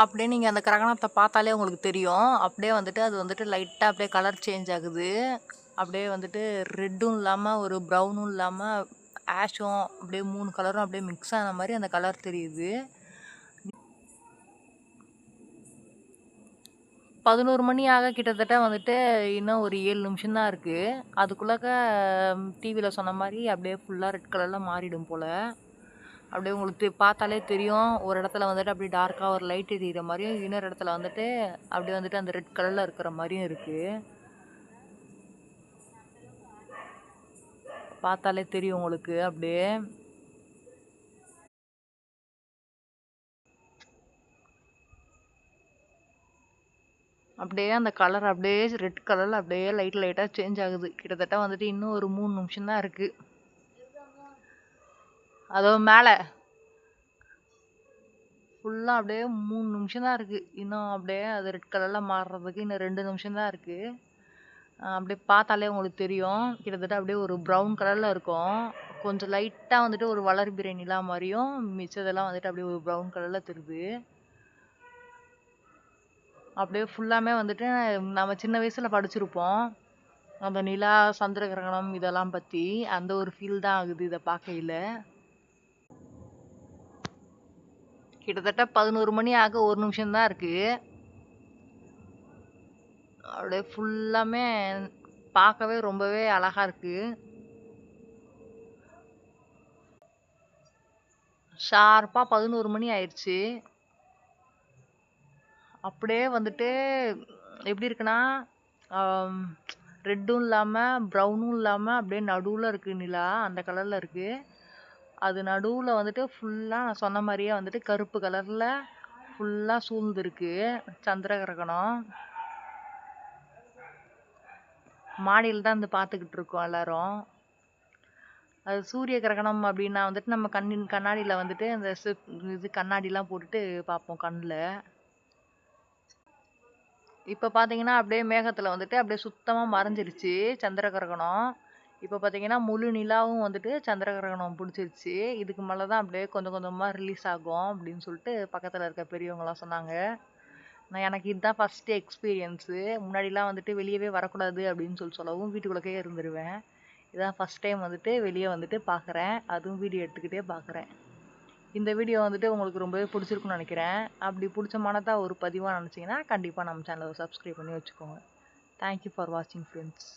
அப்படியே நீங்கள் அந்த கிரகணத்தை பார்த்தாலே உங்களுக்கு தெரியும். அப்படியே வந்துட்டு அது வந்துட்டு லைட்டாக அப்படியே கலர் சேஞ்ச் ஆகுது. அப்படியே வந்துட்டு ரெட்டும் இல்லாமல் ஒரு ப்ரௌனும் இல்லாமல் ஆஷும் அப்படியே மூணு கலரும் அப்படியே மிக்ஸ் ஆன மாதிரி அந்த கலர் தெரியுது. பதினோரு மணி ஆக கிட்டத்தட்ட வந்துட்டு இன்னும் ஒரு ஏழு நிமிஷம் தான் இருக்குது அதுக்குள்ளாக்க டிவியில் சொன்ன மாதிரி அப்படியே ஃபுல்லாக ரெட் கலரில் மாறிடும் போல். அப்படியே உங்களுக்கு பார்த்தாலே தெரியும். ஒரு இடத்துல வந்துட்டு அப்படியே டார்க்காக ஒரு லைட் எரியிற மாதிரியும் இன்னொரு இடத்துல வந்துட்டு அப்படியே வந்துட்டு அந்த ரெட் கலரில் இருக்கிற மாதிரியும் இருக்குது பார்த்தாலே தெரியும் உங்களுக்கு அப்படியே. அப்படியே அந்த கலர் அப்படியே ரெட் கலரில் அப்படியே லைட் லைட்டாக சேஞ்ச் ஆகுது. கிட்டத்தட்ட வந்துட்டு இன்னும் ஒரு மூணு நிமிஷம் தான் இருக்குது அதோ மேலே. ஃபுல்லாக அப்படியே மூணு நிமிஷம் தான் இருக்குது இன்னும் அப்படியே அது ரெட் கலரில் மாறுறதுக்கு இன்னும் ரெண்டு நிமிஷம் தான் இருக்குது அப்படியே பார்த்தாலே உங்களுக்கு தெரியும். கிட்டத்தட்ட அப்படியே ஒரு ப்ரௌன் கலரில் இருக்கும். கொஞ்சம் லைட்டாக வந்துட்டு ஒரு வளர்பிறை நிலா மாதிரியும் மிச்சதெல்லாம் வந்துட்டு அப்படியே ஒரு ப்ரௌன் கலரில் தெரியுது. அப்படியே ஃபுல்லாமே வந்துட்டு நம்ம சின்ன வயசில் படிச்சிருப்போம். அந்த நிலா சந்திர கிரகணம் இதெல்லாம் பற்றி அந்த ஒரு ஃபீல் தான் ஆகுது இதை பார்க்கையில. கிட்டத்தட்ட பதினோரு மணி ஆக ஒரு நிமிஷம்தான் இருக்குது அப்படியே ஃபுல்லாமே பார்க்கவே ரொம்பவே அழகாக இருக்குது ஷார்ப்பாக பதினோரு மணி ஆயிடுச்சு. அப்படியே வந்துட்டு எப்படி இருக்குன்னா ரெட்டும் இல்லாமல் ப்ரௌனும் இல்லாமல் அப்படியே நடுவில் இருக்குது நிலா அந்த கலரில் இருக்குது அது நடுவில் வந்துட்டு ஃபுல்லாக நான் சொன்ன மாதிரியே வந்துட்டு கருப்பு கலரில் ஃபுல்லாக சூழ்ந்துருக்கு. சந்திர கிரகணம் மாடியில் தான் வந்து பார்த்துக்கிட்டு இருக்கோம் எல்லாரும். அது சூரிய கிரகணம் அப்படின்னா வந்துட்டு நம்ம கண்ணின் கண்ணாடியில் வந்துட்டு அந்த சிப் இது கண்ணாடிலாம் போட்டுட்டு பார்ப்போம் கண்ணில். இப்போ பார்த்தீங்கன்னா அப்படியே மேகத்தில் வந்துட்டு அப்படியே சுத்தமாக மறைஞ்சிருச்சு சந்திர கிரகணம் இப்போ பார்த்தீங்கன்னா முழு நிலாவும் வந்துட்டு சந்திர கிரகணம் பிடிச்சிருச்சு. இதுக்கு மேலே தான் அப்படியே கொஞ்சம் கொஞ்சமாக ரிலீஸ் ஆகும் அப்படின்னு சொல்லிட்டு பக்கத்தில் இருக்க பெரியவங்களாம் சொன்னாங்க. நான் எனக்கு இதுதான் ஃபஸ்ட்டு எக்ஸ்பீரியன்ஸு முன்னாடிலாம் வந்துட்டு வெளியவே வரக்கூடாது அப்படின்னு சொல்லி சொல்லவும் வீட்டுக்குள்ளக்கே இருந்துருவேன். இதான் ஃபஸ்ட் டைம் வந்துட்டு வெளியே வந்துட்டு பார்க்குறேன் அதுவும் வீடியோ எடுத்துக்கிட்டே பார்க்குறேன் இந்த வீடியோ வந்துட்டு உங்களுக்கு ரொம்பவே பிடிச்சிருக்குன்னு நினைக்கிறேன். அப்படி பிடிச்சமானதா ஒரு பதிவாக நினச்சிங்கன்னா கண்டிப்பாக நம்ம சேனலை சப்ஸ்கிரைப் பண்ணி வச்சுக்கோங்க. தேங்க்யூ ஃபார் வாட்சிங் ஃப்ரெண்ட்ஸ்